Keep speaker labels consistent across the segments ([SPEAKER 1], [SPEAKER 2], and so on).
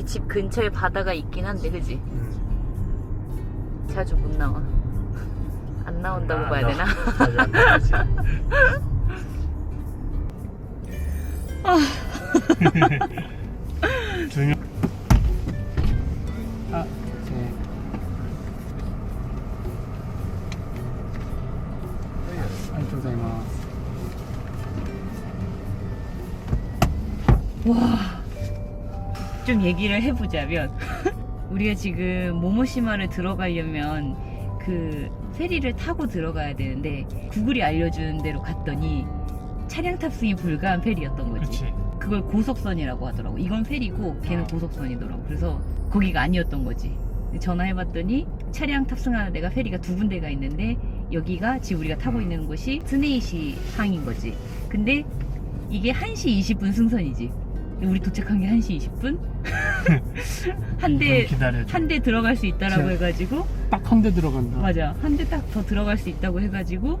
[SPEAKER 1] 여기 집 근처에 바다가 있긴 한데 그지?
[SPEAKER 2] 음.
[SPEAKER 1] 자주 못 나와. 안 나온다고 봐야 되나?
[SPEAKER 2] 자주 안나
[SPEAKER 1] 좀 얘기를 해보자면 우리가 지금 모모시마를 들어가려면 그 페리를 타고 들어가야 되는데 구글이 알려주는 대로 갔더니 차량 탑승이 불가한 페리였던 거지.
[SPEAKER 2] 그렇지.
[SPEAKER 1] 그걸 고속선이라고 하더라고. 이건 페리고 걔는 고속선이더라고. 그래서 거기가 아니었던 거지. 전화해봤더니 차량 탑승하는 데가 페리가 두 군데가 있는데 여기가 지금 우리가 타고 있는 곳이 스네이시 항인 거지. 근데 이게 1시 20분 승선이지. 우리 도착한 게 1시 20분? 한 대,
[SPEAKER 2] 기다려줘.
[SPEAKER 1] 한 대 들어갈 수 있다라고
[SPEAKER 2] 자.
[SPEAKER 1] 해가지고
[SPEAKER 2] 딱 한 대 들어간다.
[SPEAKER 1] 맞아. 한 대 딱 더 들어갈 수 있다고 해가지고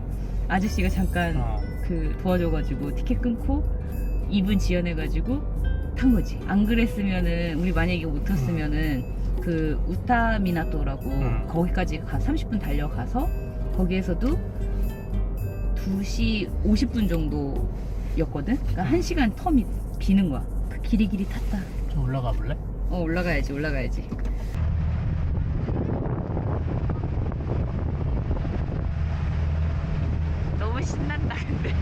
[SPEAKER 1] 아저씨가 잠깐
[SPEAKER 2] 어.
[SPEAKER 1] 그 도와줘가지고 티켓 끊고 2분 지연해가지고 탄 거지. 안 그랬으면은 우리 만약에 못 탔으면은 그 우타미나토라고
[SPEAKER 2] 음.
[SPEAKER 1] 거기까지 가 30분 달려가서 거기에서도 2시 50분 정도였거든. 그러니까 1시간 텀이 비는 거야. 그 길이 길이 탔다.
[SPEAKER 2] 좀 올라가 볼래?
[SPEAKER 1] 어 올라가야지 올라가야지. 너무 신난다 근데.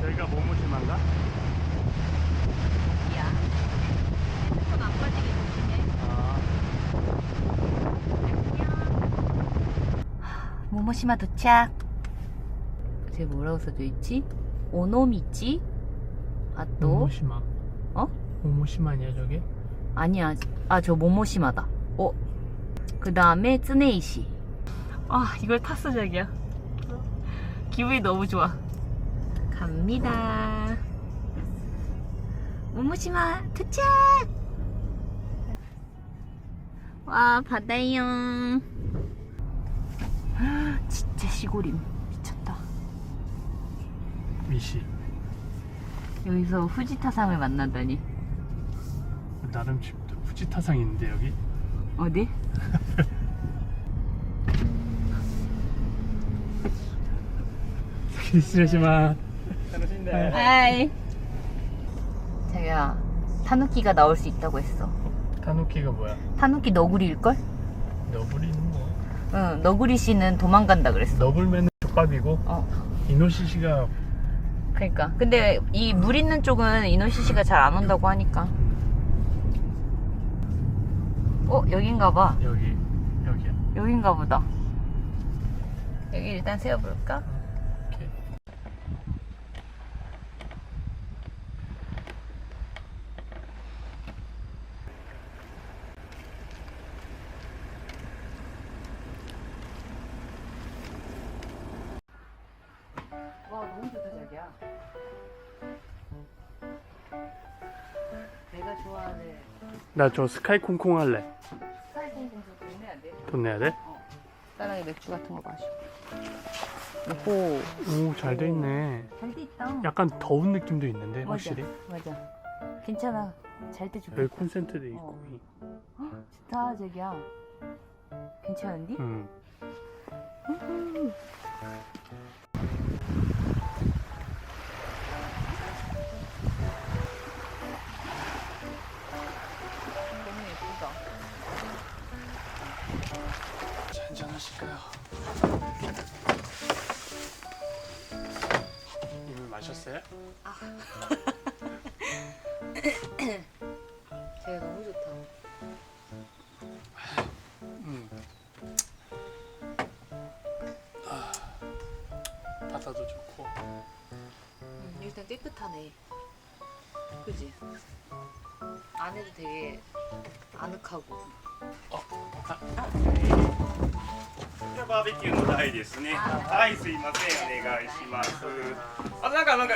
[SPEAKER 2] 저희가 모모심한가?
[SPEAKER 1] 야. 핸드폰 안 빠지게 조심해.
[SPEAKER 2] 아,
[SPEAKER 1] 모모시마 도착. 쟤 뭐라고 써져 있지? 오노미치? 아 또?
[SPEAKER 2] 모모시마.
[SPEAKER 1] 어?
[SPEAKER 2] 모모시마냐 저게?
[SPEAKER 1] 아니야. 아 저 모모시마다. 어. 그 다음에 쯔네이시. 아 이걸 탔어 자기야. 기분이 너무 좋아. 갑니다. 모모시마 도착. 와 바다요. 진짜 시골임. 미쳤다.
[SPEAKER 2] 미시.
[SPEAKER 1] 여기서 후지타상을 만난다니.
[SPEAKER 2] 나름 집 후지타상 있는데 여기.
[SPEAKER 1] 어디?
[SPEAKER 2] 失礼します。
[SPEAKER 1] 하이. 자기야, 타누키가 나올 수 있다고 했어.
[SPEAKER 2] 타누키가 뭐야?
[SPEAKER 1] 타누키 너구리일걸?
[SPEAKER 2] 너블이는 뭐?
[SPEAKER 1] 응, 너구리 씨는 도망간다 그랬어.
[SPEAKER 2] 너블맨은 족밥이고
[SPEAKER 1] 어,
[SPEAKER 2] 이노시시가
[SPEAKER 1] 그러니까. 근데 이 물 있는 쪽은 이노시시가 잘 안 온다고 하니까. 어, 여긴가 봐.
[SPEAKER 2] 여기 여기야.
[SPEAKER 1] 여긴가 보다. 여기 일단 세워볼까?
[SPEAKER 2] 이렇게.
[SPEAKER 1] 와, 너무 내가 좋아하는
[SPEAKER 2] 나 저 스카이 콩콩 할래.
[SPEAKER 1] 스타일공공도 돈 내야 돼.
[SPEAKER 2] 돈 내야 돼?
[SPEAKER 1] 딸랑이 맥주 같은 거 마셔. 오호.
[SPEAKER 2] 오잘 돼 있네.
[SPEAKER 1] 잘돼 있다.
[SPEAKER 2] 약간 더운 느낌도 있는데
[SPEAKER 1] 맞아.
[SPEAKER 2] 확실히.
[SPEAKER 1] 맞아. 괜찮아. 잘돼
[SPEAKER 2] 여기
[SPEAKER 1] 좋겠다.
[SPEAKER 2] 콘센트도 있고.
[SPEAKER 1] 좋다, 자기야. 괜찮은디?
[SPEAKER 2] 응.
[SPEAKER 1] 제가 너무 좋다.
[SPEAKER 2] 응. 아, 바다도 좋고.
[SPEAKER 1] 음, 일단 깨끗하네. 그지? 안에도 되게 아늑하고.
[SPEAKER 3] バーベキューの台ですね。はい、すいません、お願いします。あとなんか、なんか、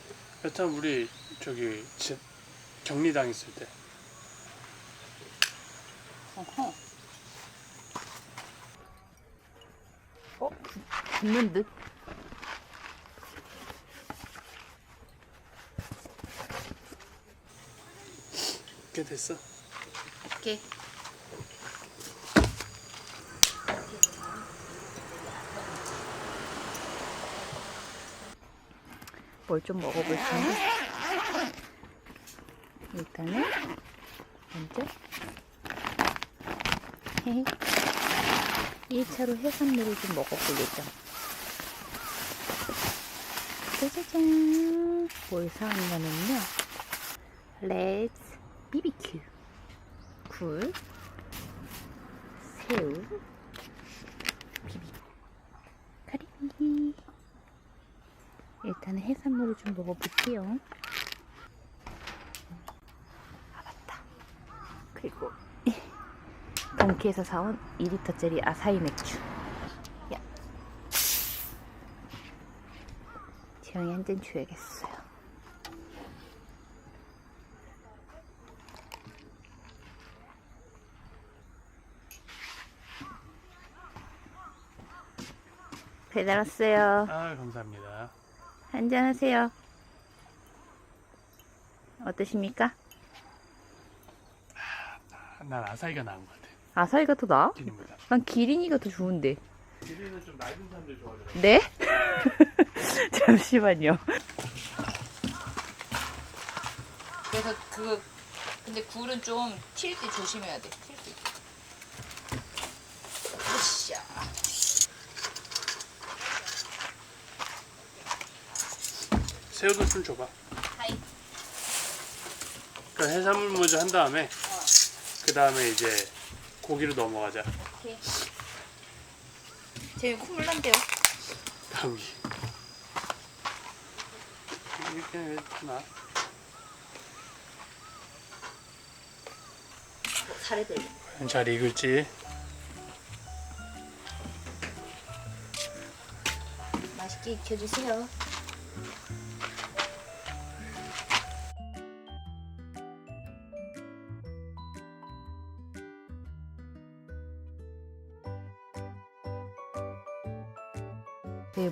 [SPEAKER 2] 베트남 우리 저기 지- 격리당 있을 때.
[SPEAKER 1] 어허. 어? 붙는 듯?
[SPEAKER 2] 꽤 됐어.
[SPEAKER 1] 오케이. 뭘 좀 먹어볼 텐데. 일단은 먼저 헤헤. 1차로 해산물을 좀 먹어볼 예정. 짜자잔. 뭘 사왔냐면요. 렛츠 BBQ. 굴, 새우, 비비, 가리비. 일단은 해산물을 좀 먹어볼게요. 아 맞다. 그리고 동키에서 사온 2리터짜리 아사히 맥주. 야. 지영이 한 잔 줘야겠어요. 배달 왔어요.
[SPEAKER 2] 아 감사합니다.
[SPEAKER 1] 한잔 하세요. 어떠십니까?
[SPEAKER 2] 아, 난 아사히가 나은 것 같아.
[SPEAKER 1] 아사히가 더 나아?
[SPEAKER 2] 기린보다.
[SPEAKER 1] 난 기린이가 더 좋은데.
[SPEAKER 2] 기린은 좀 낡은 사람들 좋아하더라고.
[SPEAKER 1] 네? 잠시만요. 그래서 그거 근데 굴은 좀 튈 때 조심해야 돼. 튈 때. 으쌰.
[SPEAKER 2] 새우도 좀 줘봐.
[SPEAKER 1] 하이.
[SPEAKER 2] 그 해산물 먼저 한 다음에 그 다음에 이제 고기로 넘어가자.
[SPEAKER 1] 오케이. 제 콧물 난대요.
[SPEAKER 2] 다음이. 이렇게 해주나?
[SPEAKER 1] 살에 들려.
[SPEAKER 2] 과연 잘 익을지.
[SPEAKER 1] 맛있게 익혀주세요.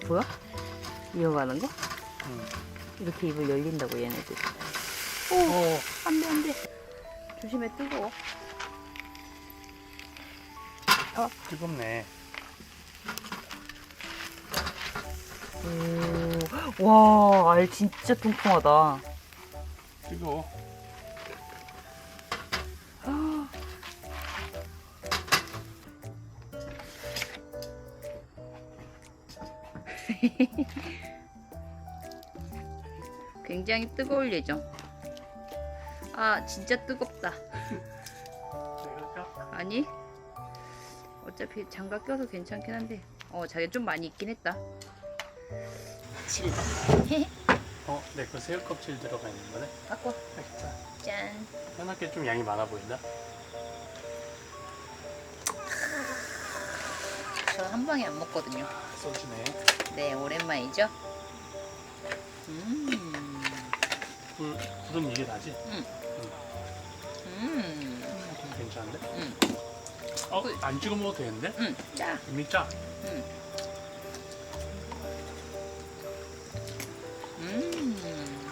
[SPEAKER 1] 뭐야? 이어가는 거?
[SPEAKER 2] 응.
[SPEAKER 1] 이렇게 입을 열린다고 얘네들. 오,
[SPEAKER 2] 어,
[SPEAKER 1] 안돼 안돼. 조심해 뜨거워.
[SPEAKER 2] 뜨겁네.
[SPEAKER 1] 오, 와, 알 진짜 통통하다.
[SPEAKER 2] 뜨거워.
[SPEAKER 1] 굉장히 뜨거울 예정. 아, 진짜 뜨겁다. 아니, 어차피 장갑 껴서 괜찮긴 한데, 어, 자기 좀 많이 있긴 했다. 칠다.
[SPEAKER 2] 어, 내 거 새우 껍질 들어가 있는 거네.
[SPEAKER 1] 바꿔.
[SPEAKER 2] 맛있다.
[SPEAKER 1] 짠.
[SPEAKER 2] 현아께 좀 양이 많아 보인다.
[SPEAKER 1] 저는 한 방에 안 먹거든요.
[SPEAKER 2] 아, 소주네.
[SPEAKER 1] 네, 오랜만이죠? 음,
[SPEAKER 2] 굴, 굴은 이게 다지?
[SPEAKER 1] 음,
[SPEAKER 2] 좀 괜찮은데?
[SPEAKER 1] 음,
[SPEAKER 2] 어,
[SPEAKER 1] 굴.
[SPEAKER 2] 안 찍어 먹어도 되는데?
[SPEAKER 1] 음, 짜.
[SPEAKER 2] 이미 짜.
[SPEAKER 1] 음. 음.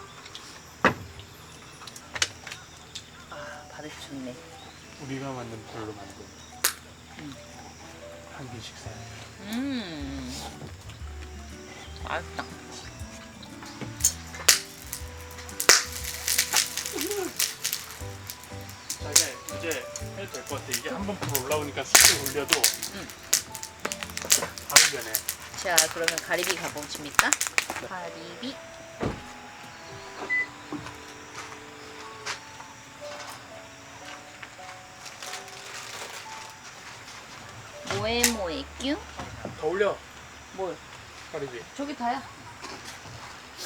[SPEAKER 1] 아, 바르 좋네.
[SPEAKER 2] 우리가 만든 불로 만든
[SPEAKER 1] 음.
[SPEAKER 2] 한끼 식사.
[SPEAKER 1] 음. 맛있다.
[SPEAKER 2] 자기야, 이제 해도 될 것 같아. 이게 한 번 불 올라오니까 쑥 올려도
[SPEAKER 1] 음.
[SPEAKER 2] 바로 되네.
[SPEAKER 1] 자, 그러면 가리비 가보십니까? 가리비.
[SPEAKER 2] 올려.
[SPEAKER 1] 뭘?
[SPEAKER 2] 가리비.
[SPEAKER 1] 저기 다야.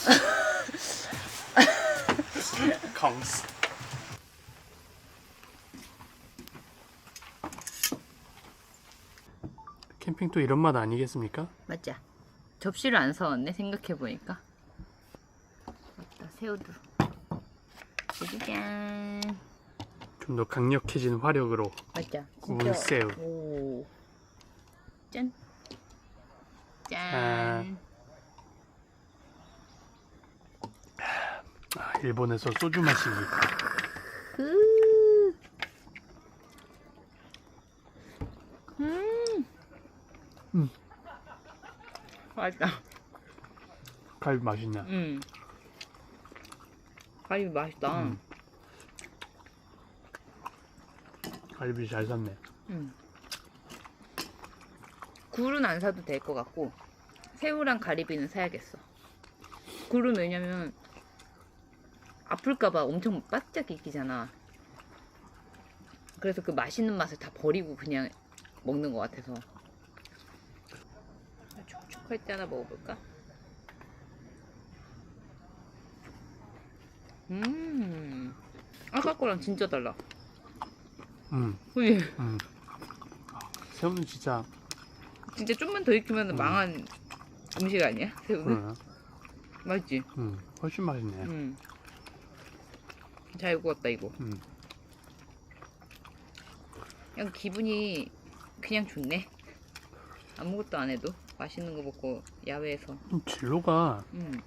[SPEAKER 2] 강스. 캠핑 또 이런 맛 아니겠습니까?
[SPEAKER 1] 맞자. 접시를 안 사왔네 생각해 보니까. 맞다 새우도. 짜잔.
[SPEAKER 2] 좀 더 강력해진 화력으로
[SPEAKER 1] 맞자.
[SPEAKER 2] 구운 새우.
[SPEAKER 1] 오. 짠. 짠.
[SPEAKER 2] 아. 아, 일본에서 소주 마시기.
[SPEAKER 1] 그. 음.
[SPEAKER 2] 음.
[SPEAKER 1] 맛있다.
[SPEAKER 2] 갈비 맛있네.
[SPEAKER 1] 음. 갈비 맛있다.
[SPEAKER 2] 음. 갈비 잘 샀네.
[SPEAKER 1] 음. 굴은 안 사도 될 것 같고 새우랑 가리비는 사야겠어. 굴은 왜냐면 아플까봐 엄청 바짝 익히잖아. 그래서 그 맛있는 맛을 다 버리고 그냥 먹는 것 같아서. 촉촉할 때 하나 먹어볼까? 음, 아까 거랑 진짜 달라.
[SPEAKER 2] 음,
[SPEAKER 1] 그지?
[SPEAKER 2] 음. 새우는 진짜
[SPEAKER 1] 진짜 좀만 더 익히면
[SPEAKER 2] 음.
[SPEAKER 1] 망한 음식 아니야? 새우는?
[SPEAKER 2] 그러네.
[SPEAKER 1] 맛있지?
[SPEAKER 2] 음, 훨씬 맛있네.
[SPEAKER 1] 응. 잘 구웠다 이거.
[SPEAKER 2] 음.
[SPEAKER 1] 그냥 기분이 그냥 좋네. 아무것도 안 해도 맛있는 거 먹고 야외에서.
[SPEAKER 2] 음, 진로가
[SPEAKER 1] 음.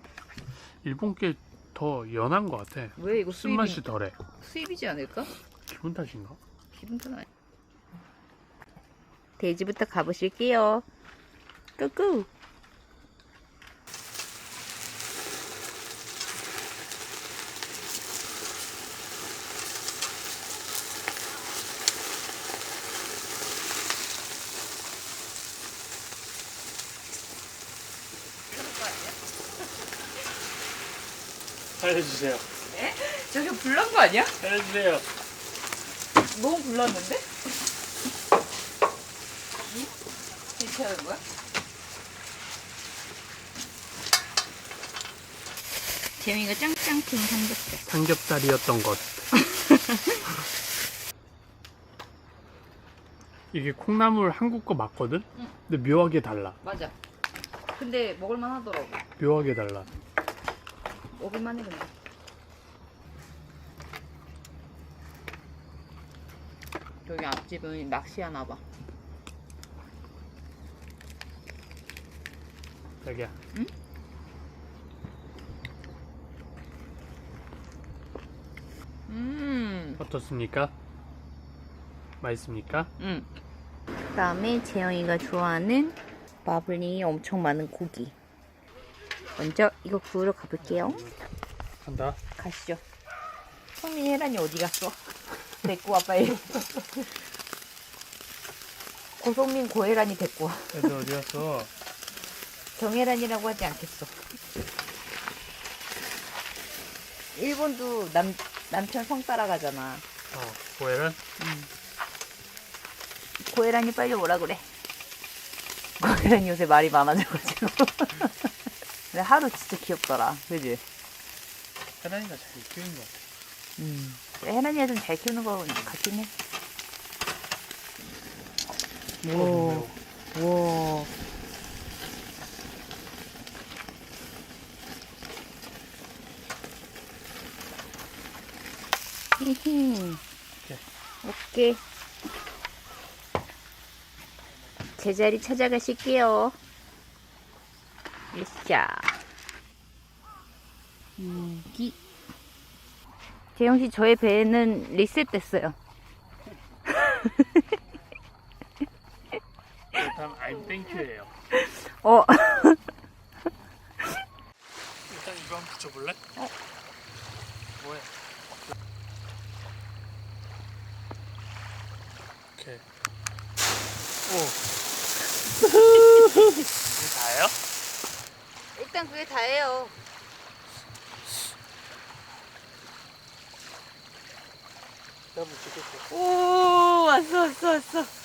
[SPEAKER 2] 일본 게 더 연한 것 같아.
[SPEAKER 1] 왜 이거 수입이
[SPEAKER 2] 쓴맛이 덜해.
[SPEAKER 1] 수입이지 않을까?
[SPEAKER 2] 기분 탓인가?
[SPEAKER 1] 기분 탓 아니야. 돼지부터 가보실게요. 꾸꾸.
[SPEAKER 2] 살려주세요.
[SPEAKER 1] 저기 불난 거 아니야?
[SPEAKER 2] 살려주세요.
[SPEAKER 1] 너무 불났는데? 이렇게 하는 거야? 재민이가 짱짱 큰 삼겹살.
[SPEAKER 2] 삼겹살이었던 것. 이게 콩나물 한국 거 맞거든?
[SPEAKER 1] 응.
[SPEAKER 2] 근데 묘하게 달라.
[SPEAKER 1] 맞아. 근데 먹을만 하더라고.
[SPEAKER 2] 묘하게 달라.
[SPEAKER 1] 먹을만 해 근데. 저기 앞집은 낚시하나 봐.
[SPEAKER 2] 자기야.
[SPEAKER 1] 응? 음.
[SPEAKER 2] 어떻습니까? 맛있습니까?
[SPEAKER 1] 응. 그다음에 재영이가 좋아하는 마블링이 엄청 많은 고기. 먼저 이거 구우러 가볼게요.
[SPEAKER 2] 간다.
[SPEAKER 1] 가시죠. 성민 혜란이 어디 갔어? 데리고 와 빨리. 고성민 고혜란이 데리고 와.
[SPEAKER 2] 애들 어디 갔어?
[SPEAKER 1] 정혜란이라고 하지 않겠어. 일본도 남 남편 성 따라가잖아.
[SPEAKER 2] 어, 고해란?
[SPEAKER 1] 고혜란이 빨리 오라 그래. 고혜란이 요새 말이 많아져가지고. 근데 하루 진짜 귀엽더라. 그지?
[SPEAKER 2] 혜란이가 잘 키우는 것 같아.
[SPEAKER 1] 음. 혜란이 애들 잘 키우는 거 같긴 해.
[SPEAKER 2] 오.
[SPEAKER 1] 우 와. 히히. 오케이. 제자리 찾아가실게요. 으쌰. 여기. 재영씨, 저의 배는 리셋됐어요.
[SPEAKER 2] 일단 I'm 땡큐예요.
[SPEAKER 1] 어.
[SPEAKER 2] 일단 이거 한번 붙여볼래?
[SPEAKER 1] 어.
[SPEAKER 2] 뭐해? 오케이. 오. 이게 다예요?
[SPEAKER 1] 일단 그게 다예요. 오, 왔어, 왔어, 왔어.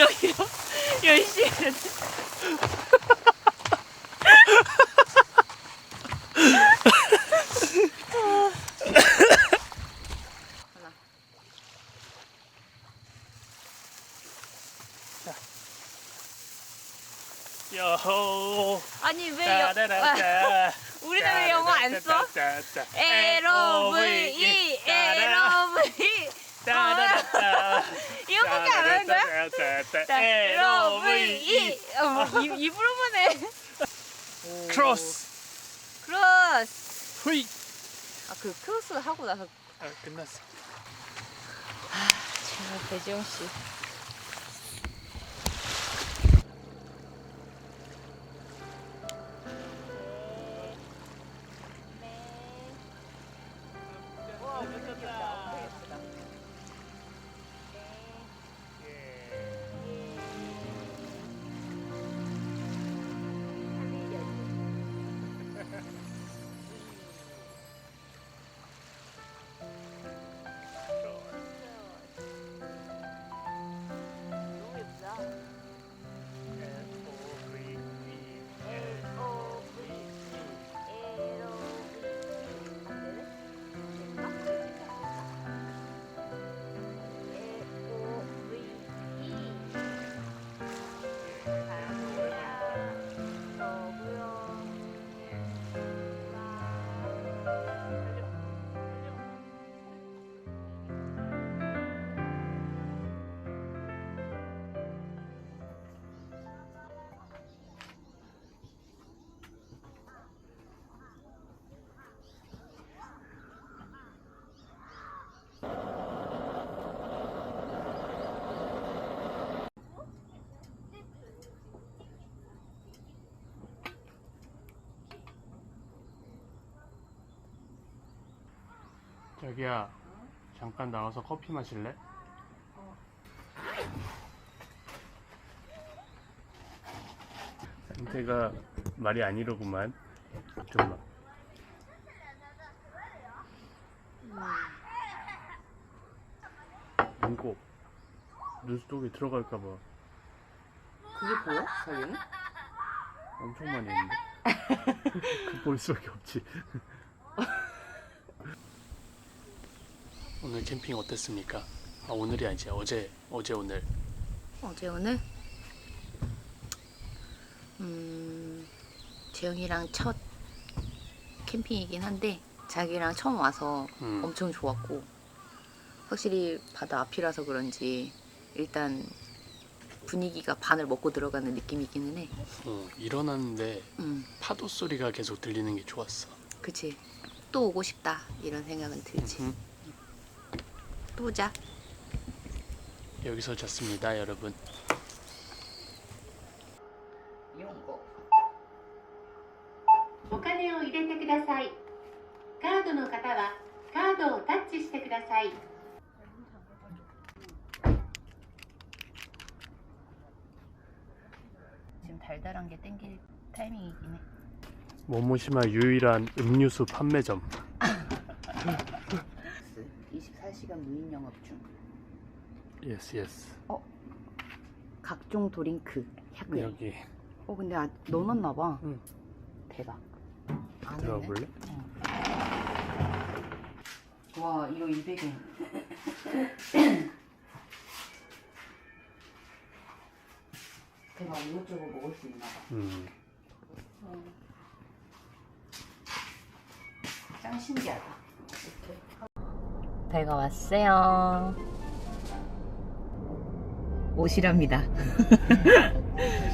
[SPEAKER 1] 아. 되게 길어 길어 길어 열심히 해야 돼. 하나.
[SPEAKER 2] 여호.
[SPEAKER 1] 아니 왜 여, 아,
[SPEAKER 2] 따라라따.
[SPEAKER 1] 우리는 왜 영어 안 써?
[SPEAKER 2] 따라따따.
[SPEAKER 1] L O V E L O V E
[SPEAKER 2] 따라라따.
[SPEAKER 1] 이거밖에 안 하는 거야?
[SPEAKER 2] 따라따따.
[SPEAKER 1] L O V E 어, 뭐, 입- 입으로만 해.
[SPEAKER 2] 크로스.
[SPEAKER 1] 크로스.
[SPEAKER 2] 후이.
[SPEAKER 1] 아그 크로스 하고 나서
[SPEAKER 2] 아, 끝났어.
[SPEAKER 1] 정말 배지영 씨.
[SPEAKER 2] 자기야, 잠깐 나와서 커피 마실래? 상태가 말이 아니로구만. 좀만. 눈곱. 눈 속에 들어갈까봐
[SPEAKER 1] 그게 보여? 자기는?
[SPEAKER 2] 엄청 많이 했는데. 그 볼 수밖에 없지. 오늘 캠핑 어땠습니까? 아 오늘이 아니지 어제 어제 오늘
[SPEAKER 1] 어제 오늘 음 재영이랑 첫 캠핑이긴 한데 자기랑 처음 와서
[SPEAKER 2] 음.
[SPEAKER 1] 엄청 좋았고 확실히 바다 앞이라서 그런지 일단 분위기가 반을 먹고 들어가는 느낌이기는 해.
[SPEAKER 2] 어, 일어났는데
[SPEAKER 1] 음,
[SPEAKER 2] 파도 소리가 계속 들리는 게 좋았어.
[SPEAKER 1] 그치. 또 오고 싶다 이런 생각은 들지.
[SPEAKER 2] 음,
[SPEAKER 1] 또 도자.
[SPEAKER 2] 여기서 잤습니다, 여러분.
[SPEAKER 1] 지금 달달한 게 땡길 타이밍이긴 해.
[SPEAKER 2] 모모시마 유일한 음료수 판매점. 예스 예스.
[SPEAKER 1] 각종 도링크 100엔.
[SPEAKER 2] 여기
[SPEAKER 1] 어 근데 아, 넣어놨나 봐.
[SPEAKER 2] 응.
[SPEAKER 1] 대박. 안에는?
[SPEAKER 2] 들어가 볼래?
[SPEAKER 1] 와 이거 200엔. 대박 이것저것 먹을 수 있나 봐.
[SPEAKER 2] 음.
[SPEAKER 1] 짱 신기하다. 배가 왔어요. 옷이랍니다.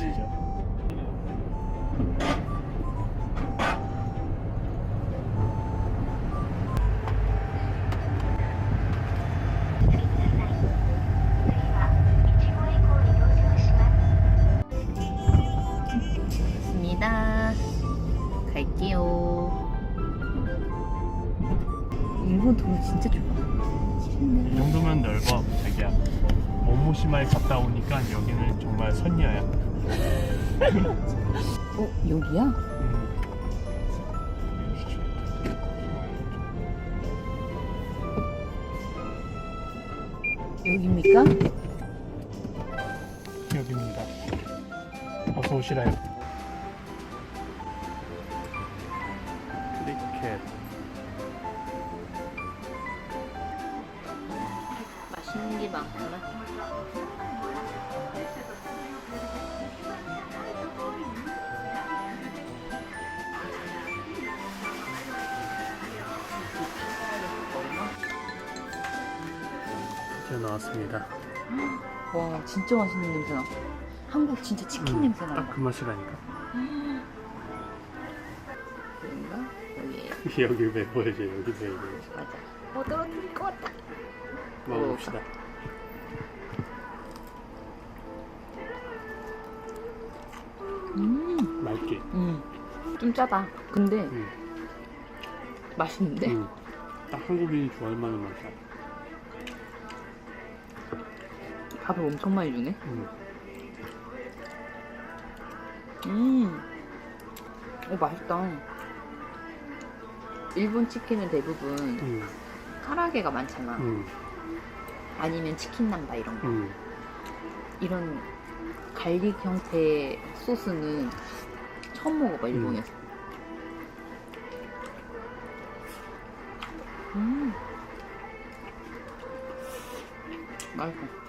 [SPEAKER 2] 모모시마에 갔다 오니까 여기는 정말 선녀야.
[SPEAKER 1] 어 여기야?
[SPEAKER 2] 음.
[SPEAKER 1] 여기입니까?
[SPEAKER 2] 여기입니다. 어서 오시라요.
[SPEAKER 1] 맛있는 게 많구나.
[SPEAKER 2] 드디어 나왔습니다.
[SPEAKER 1] 와 진짜 맛있는 냄새 나. 한국 진짜 치킨
[SPEAKER 2] 음,
[SPEAKER 1] 냄새 나.
[SPEAKER 2] 딱 그 맛이라니까.
[SPEAKER 1] 그런가? 여기
[SPEAKER 2] 여기 왜 보여줘? 여기 왜 보여줘?
[SPEAKER 1] 맞아. 어 떨어질 것 같다.
[SPEAKER 2] 먹어봅시다.
[SPEAKER 1] 음,
[SPEAKER 2] 맑게.
[SPEAKER 1] 음, 좀 짜다. 근데
[SPEAKER 2] 음.
[SPEAKER 1] 맛있는데.
[SPEAKER 2] 음. 딱 한국인이 좋아할 만한 맛이야.
[SPEAKER 1] 밥을 엄청 많이 주네.
[SPEAKER 2] 음.
[SPEAKER 1] 음, 오 맛있다. 일본 치킨은 대부분
[SPEAKER 2] 음.
[SPEAKER 1] 카라게가 많잖아.
[SPEAKER 2] 음.
[SPEAKER 1] 아니면 치킨 남바 이런 거.
[SPEAKER 2] 음.
[SPEAKER 1] 이런 갈릭 형태의 소스는 처음 먹어봐 일본에서. 음. 맛있어.